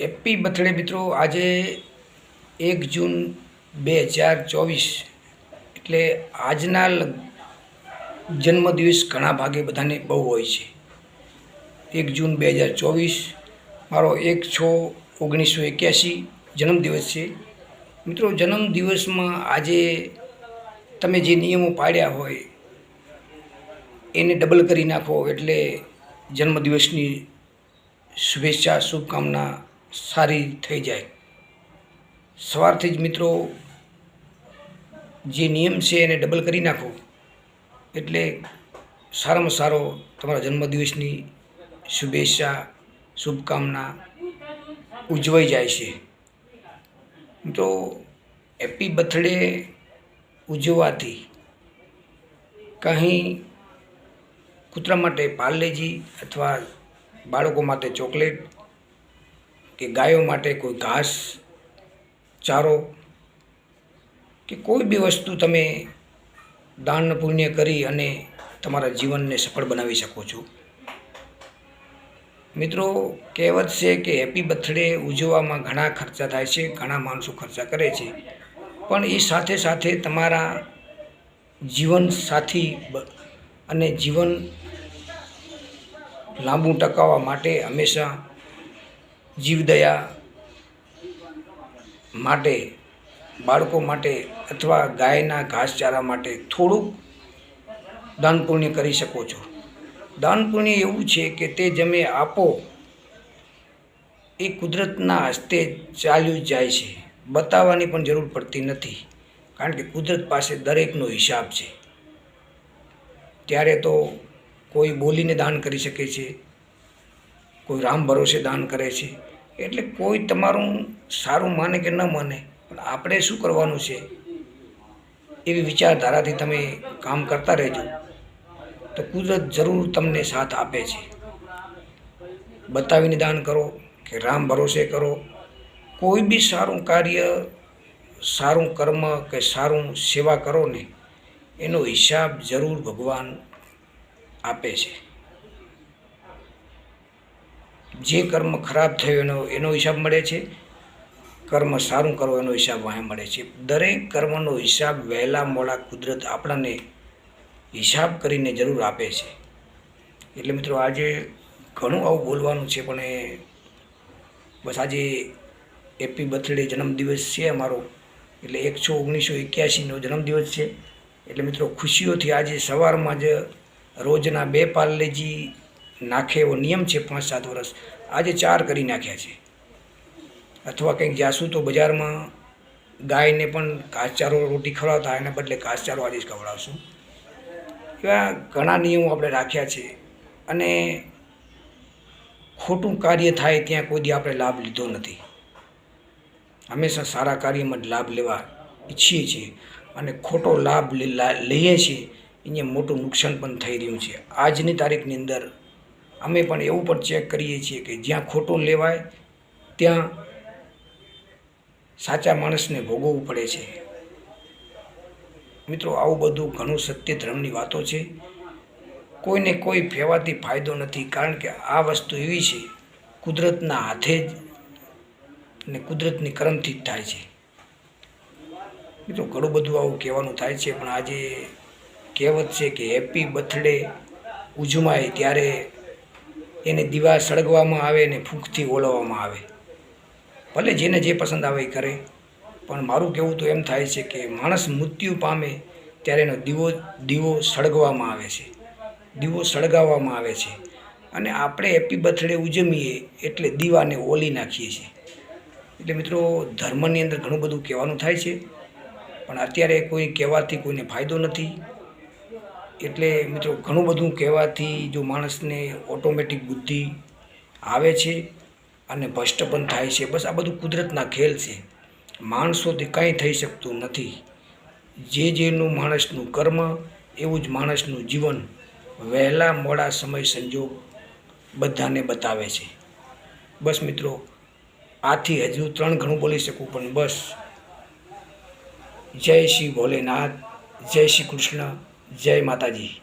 Happy birthday મિત્રો, આજે એક જૂન બે હજાર ચોવીસ, એટલે આજના જન્મદિવસ ઘણા ભાગે બધાને બહુ હોય છે. એક જૂન બે હજાર ચોવીસ, મારો એક છ ઓગણીસો એક્યાસી જન્મદિવસ છે. મિત્રો, જન્મદિવસમાં આજે તમે જે નિયમો પાડ્યા હોય, એને ડબલ કરી નાખો, એટલે જન્મદિવસની શુભેચ્છા, શુભકામના સારી થઈ જાય. સવારથી જ મિત્રો, જે નિયમ છે એને ડબલ કરી નાખો. એટલે સારામાં સારો તમારા જન્મદિવસની શુભેચ્છા, શુભકામના ઉજવાઈ જાય છે. મિત્રો હેપી બર્થડે ઉજવવાથી કંઈ કૂતરા માટે પાર્લેજી અથવા બાળકો માટે ચોકલેટ કે ગાયો માટે કોઈ ઘાસ, ચારો કે કોઈ બી વસ્તુ તમે દાન પુણ્ય કરી અને તમારા જીવનને સફળ બનાવી શકો છો. મિત્રો, કહેવત છે કે હેપી બર્થડે ઉજવવામાં ઘણા ખર્ચા થાય છે, ઘણા માણસો ખર્ચા કરે છે. પણ એ સાથે સાથે તમારા જીવન સાથી અને જીવન લાંબુ ટકાવવા માટે હંમેશા જીવદયા માટે, બાળકો માટે અથવા ગાયના ઘાસચારા માટે થોડુંક દાન પુણ્ય કરી શકો છો. દાન પુણ્ય એવું છે કે તે જમે આપો, એ કુદરતના હસ્તે ચાલ્યું જાય છે. બતાવવાની પણ જરૂર પડતી નથી, કારણ કે કુદરત પાસે દરેકનો હિસાબ છે. ત્યારે તો કોઈ બોલીને દાન કરી શકે છે કોઈ રામ ભરોસે દાન કરે છે. એટલે કોઈ તમારું સારું માને કે ન માને, પણ આપણે શું કરવાનું છે? એવી વિચારધારાથી તમે કામ કરતા રહેજો. તો કુદરત જરૂર તમને સાથ આપે છે. બતાવીને દાન કરો કે રામ ભરોસે કરો. કોઈ બી સારું કાર્ય, સારું કર્મ કે સારું સેવા કરો ને, એનો હિસાબ જરૂર ભગવાન આપે છે. જે કર્મ ખરાબ થયો એનો એનો હિસાબ મળે છે? કર્મ સારું કરો એનો હિસાબ વાંહે મળે છે. દરેક કર્મનો હિસાબ વહેલા, મોડા, કુદરત આપણને હિસાબ કરીને જરૂર આપે છે. એટલે મિત્રો આજે ઘણું આવું બોલવાનું છે, પણ એ બસ આજે હેપી બર્થડે જન્મદિવસ છે અમારો. એટલે એકસો ઓગણીસો એક્યાસીનો જન્મદિવસ છે. એટલે મિત્રો ખુશીઓથી આજે સવારમાં જ રોજના બે પાર્લેજી નાખે એવો નિયમ છે પાંચ સાત વર્ષ આજે ચાર કરી નાખ્યા છે. અથવા કંઈક જાશું તો બજારમાં ગાયને પણ ઘાસચારો રોટી ખવડાવતા એના બદલે ઘાસચારો આજે જ ખવડાવશું. એવા ઘણા નિયમો આપણે રાખ્યા છે. અને ખોટું કાર્ય થાય ત્યાં કોઈ દી આપણે લાભ લીધો નથી. હંમેશા સારા કાર્યમાં જ લાભ લેવા ઈચ્છીએ છીએ. અને ખોટો લાભ લઈએ છીએ એને મોટું નુકસાન પણ થઈ રહ્યું છે. આજની તારીખની અંદર અમે પણ એવું પણ ચેક કરીએ છીએ કે જ્યાં ખોટું લેવાય, ત્યાં સાચા માણસને ભોગવવું પડે છે. મિત્રો, આવું બધું ઘણું સત્ય ધર્મની વાતો છે. કોઈને કોઈ ફેવાથી ફાયદો નથી, કારણ કે આ વસ્તુ એવી છે, કુદરતના હાથે જ ને કુદરતની કરમથી જ થાય છે. મિત્રો, ઘણું બધું આવું કહેવાનું થાય છે, પણ આજે કહેવત છે કે હેપી બર્થડે ઉજમાય ત્યારે એને દીવા સળગવામાં આવે ને ફૂંકથી ઓલવવામાં આવે. ભલે જેને જે પસંદ આવે એ કરે, પણ મારું કહેવું તો એમ થાય છે કે માણસ મૃત્યુ પામે ત્યારે એનો દીવો દીવો સળગવામાં આવે છે. દીવો સળગાવવામાં આવે છે. અને આપણે હેપી બર્થડે ઉજમીએ એટલે દીવાને ઓલી નાખીએ છીએ. એટલે મિત્રો, ધર્મની અંદર ઘણું બધું કહેવાનું થાય છે, પણ અત્યારે કોઈ કહેવાથી કોઈને ફાયદો નથી. એટલે મિત્રો ઘણું બધું કહેવાથી જો માણસને ઓટોમેટિક બુદ્ધિ આવે છે અને ભ્રષ્ટ પણ થાય છે. બસ આ બધું કુદરતના ખેલ છે. માણસોથી કાંઈ થઈ શકતું નથી. જે જેનું માણસનું કર્મ, એવું જ માણસનું જીવન વહેલા મોડા સમય સંજોગ બધાને બતાવે છે. બસ મિત્રો, આથી હજુ ત્રણ ઘણું બોલી શકું, પણ બસ. જય શ્રી ભોલેનાથ, જય શ્રી કૃષ્ણ. જય માતાજી.